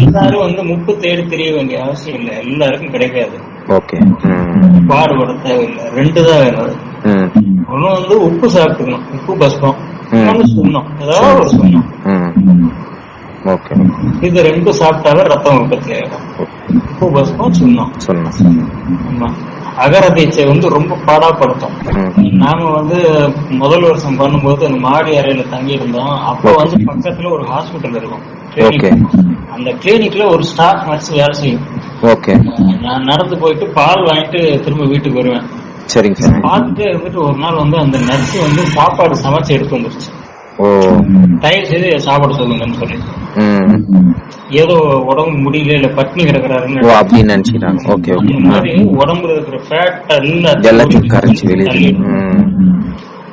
எல்லாரும் வந்து முப்பு தேடி தெரிய வேண்டிய அவசியம் இல்லை. எல்லாருக்கும் கிடைக்காது. ஓகே. பாடுபட தேவையில்லை. ரெண்டு தான் வேணும். ஒண்ணு வந்து உப்பு சாப்பிட்டுக்கணும். உப்பு பஸ்பம். ஒண்ணு சுண்ணம். ஏதாவது ஒரு சுண்ணம். இது ரெண்டும் சாப்பிட்டாவே ரத்தம் உற்பத்தி ஆயிடும். உப்பு பஸ்பம் சுண்ணம். ஆமா. அகர தீட்சை வந்து ரொம்ப பாடாப்படுத்தும். நாம வந்து முதல் வருஷம் பண்ணும்போது அந்த மாடி அறையில தங்கி இருந்தோம் அப்போ வந்து பக்கத்துல ஒரு ஹாஸ்பிட்டல் இருக்கும். அந்த கிளினிக்ல ஒரு ஸ்டாஃப் நர்ஸ் வேலை செய்யும். ஓகே. நான் நடந்து போயிட்டு பால் வாங்கிட்டு திரும்ப வீட்டுக்கு வருவேன். சரிங்க பார்த்துட்டே இருந்துட்டு ஒரு நாள் வந்து அந்த நர்ஸ் வந்து சாப்பாடு சமைச்சு எடுத்து வந்துருச்சு. தயவு செய்து சாப்பாடு சொல்லுங்கன்னு சொல்லி ஏதோ உடம்பு முடியல இல்ல பட்னி கிடக்குறாருன்னு அப்படின்னு நினைச்சுக்கிறாங்க. Okay okay. அந்த மாதிரி உடம்புல இருக்கிற ஃபேட் எல்லாத்தையும் கரைச்சி வெளியே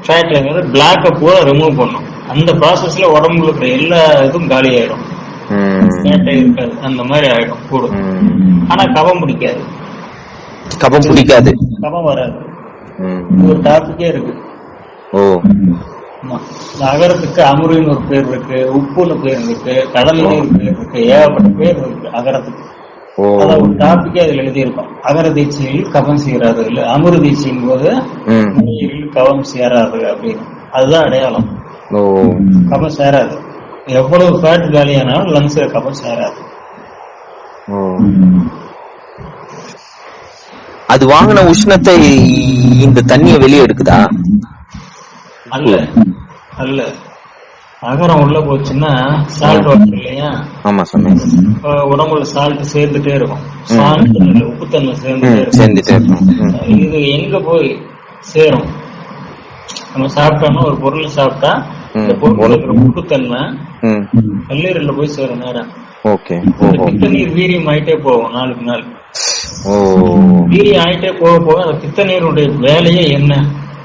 ஃபேட் பிளாக்க பூரா ரிமூவ் பண்ணும் அந்த ப்ராசஸ்ல உடம்புல இருக்கிற எல்லா இதுவும் காலி ஆயிடும் இருக்காது. அந்த மாதிரி ஆயிடும் கூடும். ஆனா கபம் பிடிக்காது. கபம் பிடிக்காது. கபம் வராது. ஒரு டாபிக்கே இருக்கு. ஓ. அகரத்துக்கு அமுரின்னு ஒரு பேர் இருக்கு உப்புன்னு பேர் இருக்கு கடல்னு ஒரு பேர் இருக்கு ஏகப்பட்ட பேர் இருக்கு அகரத்துக்கு. ஓ. அதான் ஒரு டாபிக்கே அதுல எழுதியிருக்கோம். அகர தீட்சையில் கபம் சேராது இல்ல அமுரு தீட்சையின் போது ம். நுரையீரலில் கபம் சேராது அப்படின்னு. அதுதான் அடையாளம். ஓ. கபம் சேராது. எவ்வளவு ஃபேட் காலியானாலும் லங்ஸ்ல கபம் சேராது. ஓ. அது வாங்கின உஷ்ணத்தை இந்த தண்ணிய வெளியே எடுக்குதா? அல்ல. அல்ல. அகரம் உள்ள போச்சுன்னா சால்ட் வாட்டர் இல்லையா? ஆமா சாமி உடம்புல சால்ட் சேர்ந்துட்டே இருக்கும். சால்ட் உப்புத்தன்மை சேர்ந்துட்டே ம் இருக்கும். சேர்ந்துட்டே இருக்கும். இது எங்க போய் சேரும்? நம்ம சாப்பிட்டோம்னா ஒரு பொருள் சாப்பிட்டா இந்த. பொருள் இருக்கிற உப்புத்தன்மை ம். கல்லீரல்ல போய் சேரும் நேரம் ஓகே. நீர் வீரியம் ஆயிட்டே போகும் நாளுக்கு நாள். வீரியம் ஆயிட்டே போக போக அந்த பித்த நீருடைய வேலையே என்ன?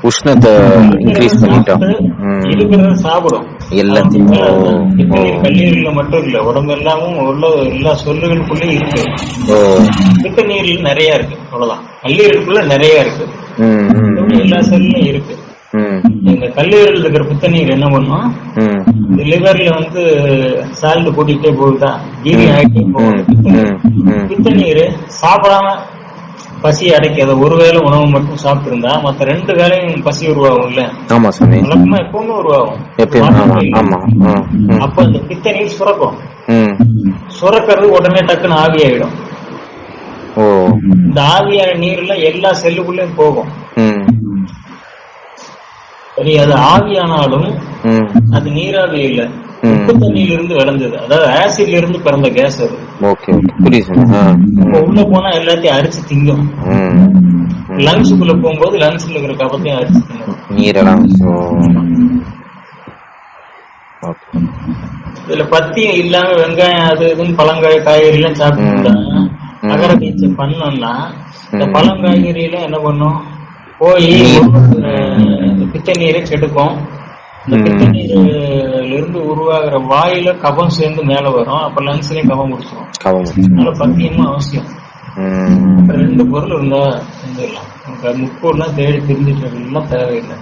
உஷ்ணத்தை இன்க்ரீஸ் பண்ணிட்டோம். சாப்பிடும். எல்லாத்தையும். கல்லீரல்ல மட்டும் இல்ல உடம்பு எல்லாமும் உள்ள எல்லா சொல்லுகளுக்குள்ளயும் இருக்கு. பித்த நீர்ல நிறைய இருக்கு அவ்வளவுதான். கல்லீரலுக்குள்ள நிறைய இருக்கு. எல்லா செல்லும் இருக்கு. இந்த கல்லீரல் இருக்கிற பித்த நீர் என்ன பண்ணும்? இந்த லிவர்ல வந்து சால்ட் கூட்டிகிட்டே போகுதா? கீரி ஆகிட்டே போகுது. பித்த நீர். ம், ம். பித்த நீர் சாப்பிடாம பசி அடைக்காத ஒரு வேளை உணவு மட்டும் சாப்பிட்டிருந்தா மத்த ரெண்டு வேளையும் பசி உருவாகும் இல்ல? ஆமா சாமி. வழக்கமா எப்பவுமே உருவாகும். அப்ப இந்த பித்த நீர் சுரக்கும். சுரக்கிறது உடனே டக்குன்னு ஆவியாயிடும். இந்த ஆவியான நீர்ல எல்லா செல்லுக்குள்ளயும் போகும். சரி அது ஆவியானாலும் அது நீராவி இல்ல. உப்பு தண்ணியில இருந்து விளைஞ்சது அதாவது ஆசிட்ல இருந்து பிறந்த கேஸ் அது. ஓகே உள்ள போனா எல்லாத்தையும் அரிச்சு திங்கும். லங்ஸுக்குள்ள போகும்போது லங்ஸ்ல இருக்கிற கபத்தையும் அரிச்சு திங்கும். நீரெல்லாம் இதுல பத்தியம் இல்லாம வெங்காயம் அது இதுன்னு பழங்காய் காய்கறி எல்லாம் சாப்பிட்டு. அகர தீட்சை பண்ணோம்னா இந்த ம். பழங்காய்கறி எல்லாம் என்ன பண்ணும்? போய் நீர். பித்த நீரை கெடுக்கும். இந்த. பித்த நீர்ல இருந்து உருவாகிற வாயில கபம் சேர்ந்து மேல வரும். அப்ப லங்ஸ்லயும் கபம் முடிச்சிடும் கவம் அதனால பத்தியமும் அவசியம். ரெண்டு பொருள் இருந்தா நமக்கு முப்பொருள்லாம் தேடி தெரிஞ்சுட்டு எல்லாம் தேவையில்லை.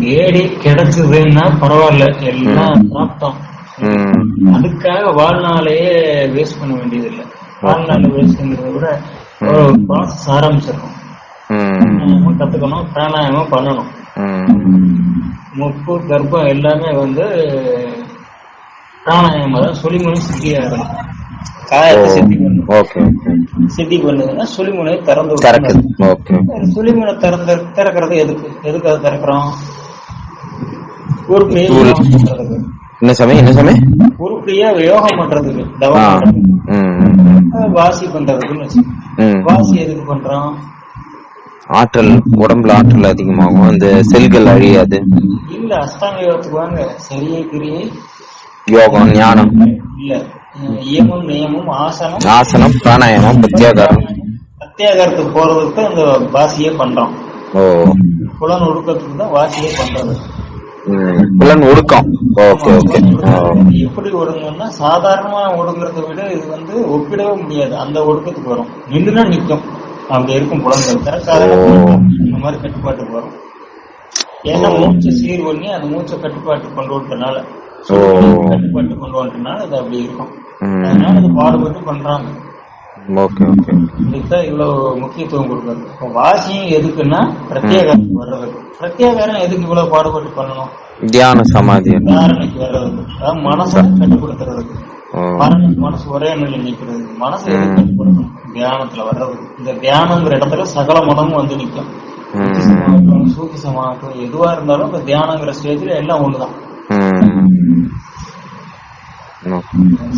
தேடி கிடைச்சதுன்னா பரவாயில்ல. எல்லாம் சாப்பிட்டோம் ம். அதுக்காக வாழ்நாளையே வேஸ்ட் பண்ண வேண்டியது இல்லை வாழ்நாளை வேஸ்ட் பண்றதை விட ஒரு ப்ராசஸ் ஆரம்பிச்சிடணும். கத்துக்கணும் பிராணாயாமம் பண்ணணும். முப்பு கர்ப்பம் எல்லாமே வந்து பிராணாயாமம் தான் சுழிமுனை சித்தியா இருக்கும் காயத்தை சித்தி பண்ணும். சித்தி பண்ணுதுன்னா சுழிமுனை திறந்து சுழிமுனை திறந்து திறக்கிறது எதுக்கு? எதுக்கு அதை திறக்கிறோம்? உருப்படியை உரு- யோகம் பண்றதுக்கு. என்ன சாமி என்ன சாமி? உருப்படியா யோகம் பண்றதுக்கு தவம் வாசி பண்றதுக்குன்னு வாசி எதுக்கு பண்றோம்? ஆற்றல் உடம்புல ஆற்றல் அதிகமாகும். அந்த செல்கள் அழியாது. இல்ல அஷ்டாங்க யோகத்துக்கு வாங்க சரியை கிரியை யோகம் ஞானம். இல்ல. இயமம் நியமம் ஆசனம். ஆசனம் பிராணாயாமம் பிரத்யாகாரம் சத்தியாகாரத்துக்கு போறதுக்கு அந்த வாசியே பண்றோம். ஓ. புலன் ஒடுக்கத்துக்கு தான் வாசியே பண்றது. புலன் ஒடுக்கம். Okay okay. எப்படி ஒடுங்கன்னா சாதாரணமா ஒடுங்குறத விட இது வந்து ஒப்பிடவே முடியாது. அந்த ஒடுக்கத்துக்கு வரும். நின்றுனா நிக்கும் அப்படி இருக்கும் புலன்கள். திறக்காத ஓ. இந்த மாதிரி கட்டுப்பாட்டுக்கு வரும். ஏன்னா மூச்சை சீர் பண்ணி அந்த மூச்சை கட்டுப்பாட்டு கொண்டு விட்டனால ஓ. கட்டுப்பட்டு கொண்டு வந்துட்டனால அது அப்படி இருக்கும். அதனால அது பாடுபட்டு பண்றாங்க. இதுதான் இவ்வளவு முக்கியத்துவம் கொடுக்கறது. இப்போ வாசியும் எதுக்குன்னா பிரத்யேகம் வர்றதுக்கு. பிரத்யேகம் எதுக்கு இவ்வளவு பாடுபட்டு பண்ணணும்? தியான சமாதி. தாரணைக்கு வர்றதுக்கு. அதாவது மனசை கட்டுப்படுத்துறதுக்கு. மனசு ஒரே நிலையில நிக்கிறது மனசு எதுக்கு கட்டுப்படுத்தணும்? தியானத்துல வர்றதுக்கு இந்த தியானங்கிற இடத்துல சகல மனமும் வந்து நிக்கும் ம். புத்திசமாகட்டும், சூக்கிசமாகட்டும் எதுவா இருந்தாலும் இந்த தியானங்கிற ஸ்டேஜ்ல எல்லாம் ஒண்ணுதான்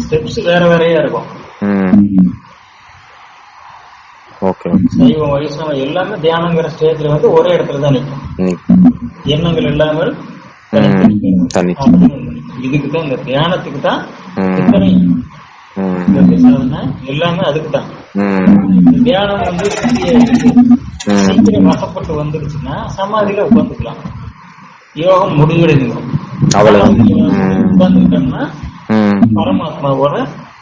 ஸ்டெப்ஸ் வேற வேறையா இருக்கும் சைவம் வைஷ்ணவம் எல்லாமே தியானங்கிற ஸ்டேஜ்ல வந்து ஒரே இடத்துல தான் இன்னைக்கு எண்ணங்கள் இல்லாமல். இதுக்கு தான் இந்த தியானத்துக்கு தான் எல்லாமே அதுக்கு தான் தியானம் வந்து. சீக்கிரம் வசப்பட்டு வந்துருச்சுன்னா சமாதியில உட்காந்துக்கலாம் யோகம் முடிவடைஞ்சிடும் அவ்வளவுதான். ம். உட்காந்துக்கிட்டோம்னா பரமாத்மாவோட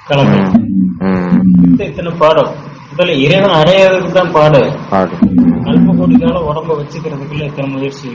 கலக்கலாம் இத்தனை பாடம். முதல்ல இறைவன் அடையாததுக்கு தான் பாடு. அல்ப கோடி உடம்ப வச்சுக்கிறதுக்குள்ள இத்தனை முயற்சி.